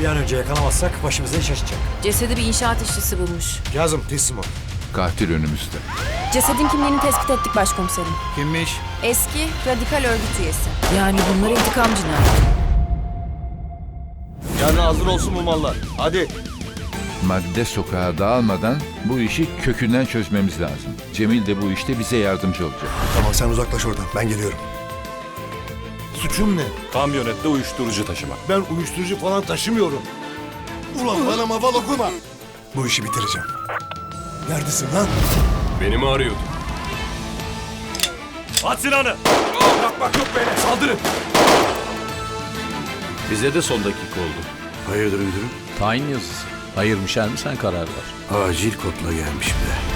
Bir an önce yakalamazsak başımıza iş açacak. Cesedi bir inşaat işçisi bulmuş. Kazım teslim ol. Katil önümüzde. Cesedin kimliğini tespit ettik başkomiserim. Kimmiş? Eski radikal örgüt üyesi. Yani bunlar intikam cinayeti. Yarın hazır olsun bu mallar. Hadi. Madde sokağa dağılmadan bu işi kökünden çözmemiz lazım. Cemil de bu işte bize yardımcı olacak. Tamam sen uzaklaş oradan. Ben geliyorum. Suçum ne? Kamyonette uyuşturucu taşımak. Ben uyuşturucu falan taşımıyorum. Ulan bana maval okuma. Bu işi bitireceğim. Neredesin lan? Beni mi arıyordun? At silahını! Bırakmak yok beyler, saldırın! Bize de son dakika oldu. Hayırdır müdürüm? Tayin yazısı. Hayır mı şer mi sen karar ver. Acil kodla gelmiş bir